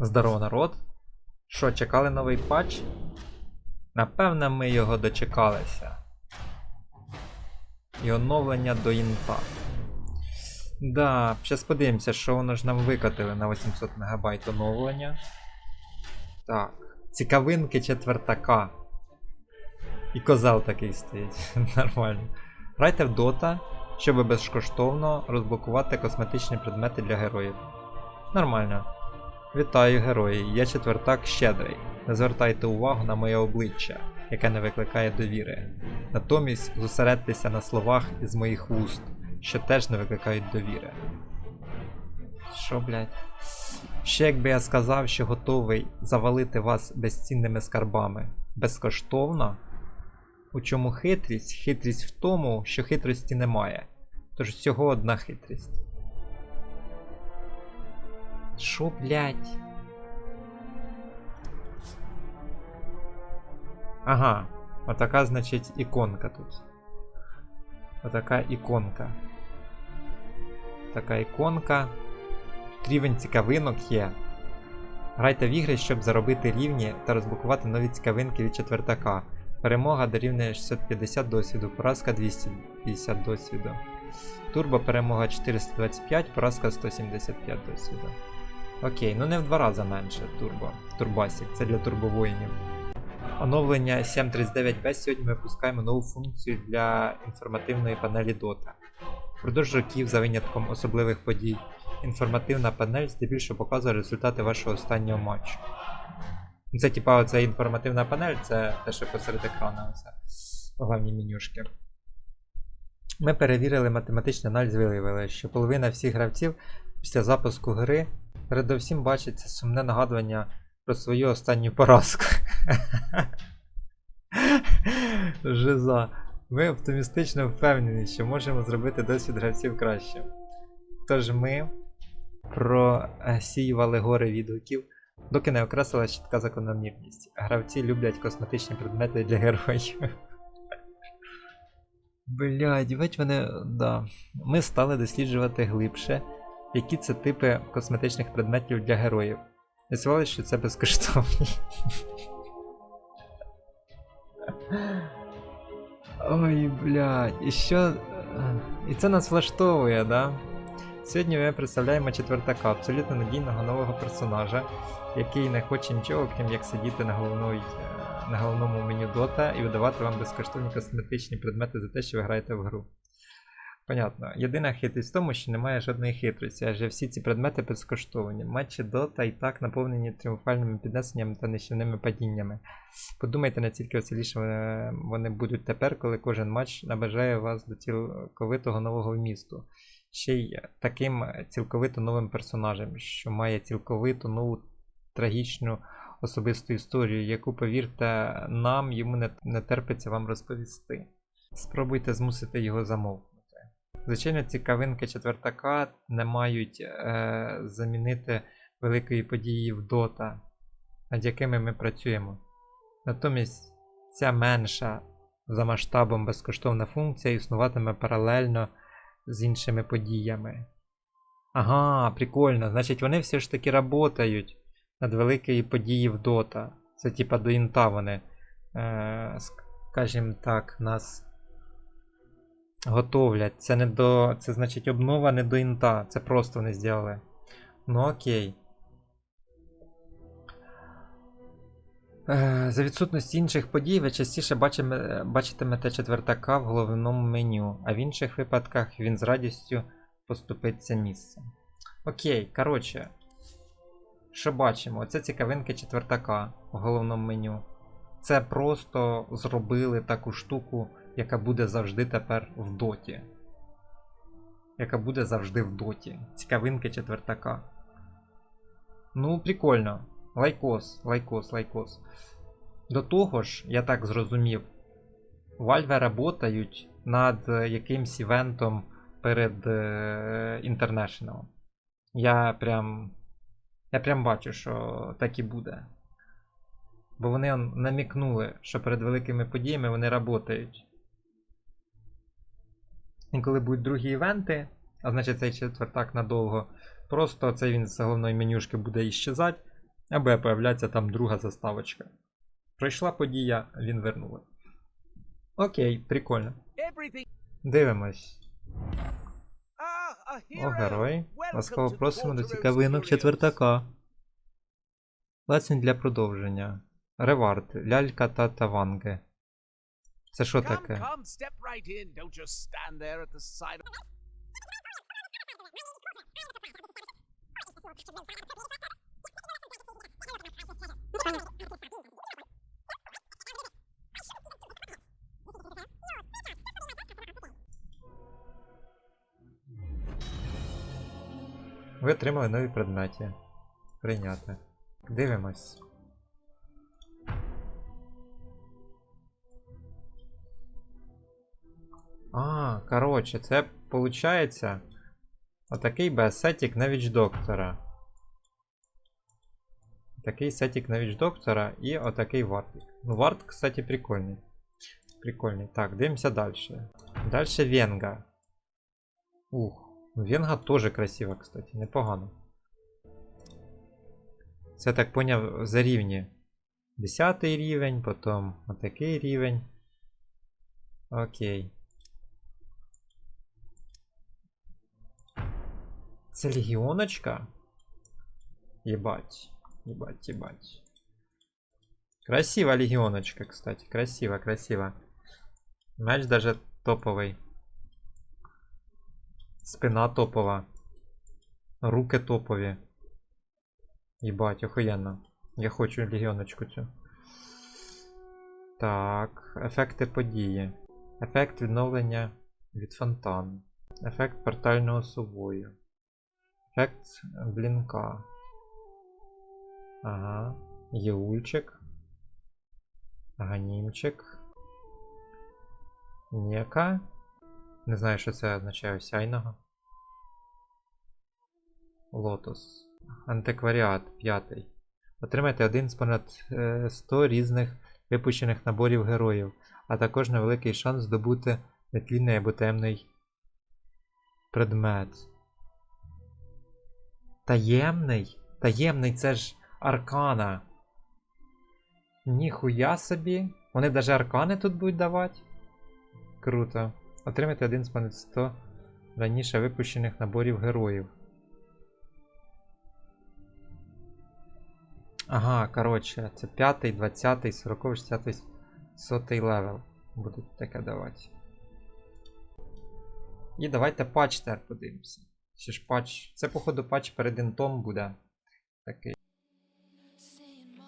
Здорово, народ. Що, чекали новий патч? Напевно, ми його дочекалися. І оновлення до інта. Да, зараз подивимося, що воно ж нам викатили на 800 МБ оновлення. Так. Цікавинки четвертака. І козел такий стоїть. Нормально. Грайте в Dota, щоб безкоштовно розблокувати косметичні предмети для героїв. Нормально. Вітаю, герої! Я четвертак щедрий. Не звертайте увагу на моє обличчя, яке не викликає довіри. Натомість зосередьтеся на словах із моїх вуст, що теж не викликають довіри. Що, блядь? Ще якби я сказав, що готовий завалити вас безцінними скарбами безкоштовно. У чому хитрість? Хитрість в тому, що хитрості немає. Тож всього одна хитрість. Шо, блядь? Ага, отака, значить, іконка тут. Отака іконка. Така іконка. Тут рівень цікавинок є. Грайте в ігри, щоб заробити рівні та розблокувати нові цікавинки від четвертака. Перемога дорівнює 650 досвіду, поразка 250 досвіду. Турбо перемога 425, поразка 175 досвіду. Окей, ну не в два рази менше турбо. Турбасік, це для турбовоїнів. Оновлення 739B сьогодні ми випускаємо нову функцію для інформативної панелі Dota. Впродовж років, за винятком особливих подій, інформативна панель здебільшого показує результати вашого останнього матчу. Ну, Це типа оця інформативна панель, це те, що посеред екрану, оце головні менюшки. Ми перевірили математичний аналіз, виявили, що половина всіх гравців після запуску гри передовсім бачиться сумне нагадування про свою останню поразку. Жиза. Ми оптимістично впевнені, що можемо зробити досвід гравців краще. Тож ми просіювали гори відгуків, доки не окреслила чітка закономірність. Гравці люблять косметичні предмети для героїв. Блядь, бать вони. Да. Ми стали досліджувати глибше, які це типи косметичних предметів для героїв. З'ясувалося, що це безкоштовні. Ой, блядь, і що. І це нас влаштовує, да? Сьогодні ми представляємо четвертака, абсолютно надійного нового персонажа, який не хоче нічого, крім як сидіти на, головної, на головному меню Dota і видавати вам безкоштовні косметичні предмети за те, що ви граєте в гру. Понятно. Єдина хитрість в тому, що немає жодної хитрості, адже всі ці предмети безкоштовні. Матчі Dota і так наповнені тріумфальними піднесеннями та нищівними падіннями. Подумайте, наскільки веселіше вони- будуть тепер, коли кожен матч набажає вас до цілковитого нового вмісту. Ще й таким цілковито новим персонажем, що має цілковито нову трагічну особисту історію, яку, повірте, нам йому не, не терпиться вам розповісти. Спробуйте змусити його замовкнути. Звичайно, цікавинки четвертака не мають е, замінити великої події в Dota, над якими ми працюємо. Натомість ця менша за масштабом безкоштовна функція існуватиме паралельно з іншими подіями. Ага, прикольно. Значить, вони все ж таки працюють над великої події в Dota. Це типа до інта вони, е, скажімо так, нас готовлять. Це не до. Це значить обнова не до інта. Це просто вони зробили. Ну окей. Е, За відсутності інших подій ви частіше бачитимете четвертака в головному меню, а в інших випадках він з радістю поступиться місцем. Окей, коротше. Що бачимо? Оце цікавинки четвертака в головному меню. Це просто зробили таку штуку, яка буде завжди тепер в доті. Яка буде завжди в доті. Цікавинки четвертака. Ну, прикольно. Лайкос, лайкос, лайкос. До того ж, я так зрозумів, Valve работають над е, якимсь івентом перед е, International. Я прям. Я прям бачу, що так і буде. Бо вони намікнули, що перед великими подіями вони работають. І коли будуть другі івенти, а значить цей четвертак надовго, просто цей він з головної менюшки буде іщезати, А буде появляться там друга заставочка. Пройшла подія, він вернули. Окей, прикольно. Дивимось. Ah, О, герой. Ласкаво просимо до цікавинок четвертака. Лесень для продовження. Ревард. Лялька та таванги. Це що таке? Ви отримали нові предмети. Прийняти. Дивимось. А, коротше, це виходить отакий бесетік на віч доктора. Такий сетік на віч доктора і отакий вартик. Ну, варт, кстати, прикольний. Прикольний. Так, дивимося далі. Далі Венга. Ух, ну, Венга теж красива, кстати, непогано. Це так поняв за рівні. 10 рівень, потім отакий рівень. Окей. Це легіоночка? Єбать. Єбать, єбать. Красива легіоночка, кстати. Красиво, красиво. Меч даже топовий. Спина топова. Руки топові. Єбать, охуєнно. Я хочу легіоночку цю. Так, ефекти події. Ефект відновлення від фонтану. Ефект портального сувою. Ефект блінка. Ага. Єульчик. Ганімчик. Нєка. Не знаю, що це означає осяйного. Лотос. Антикваріат п'ятий. Отримайте один з понад е, 100 різних випущених наборів героїв, а також невеликий шанс здобути нетлінний або темний предмет. Таємний? Таємний це ж аркана. Ніхуя собі. Вони навіть аркани тут будуть давати. Круто. Отримайте один з понад 100 раніше випущених наборів героїв. Ага, коротше, це 5, 20, 40, 60, 100 левел. Будуть таке давати. І давайте патч тепер подивимося. Ще ж патч. Це, походу, патч перед інтом буде. Такий. Seeing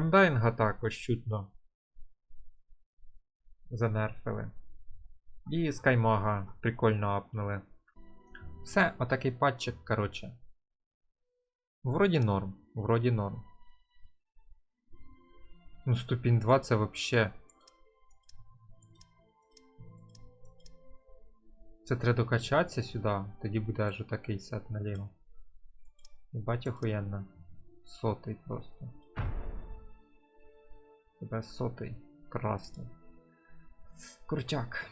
Амдайнга також чутно. Занерфили. І Скаймага прикольно апнули. Все, отакий патчик, коротше. Вроді норм, вроді норм. Ну, ступінь 2 це вообще. Це треба докачатися сюди, тоді буде аж такий сет наліво. Єбать охуєнно. Сотий просто. Тебе сотий. Красний. Крутяк.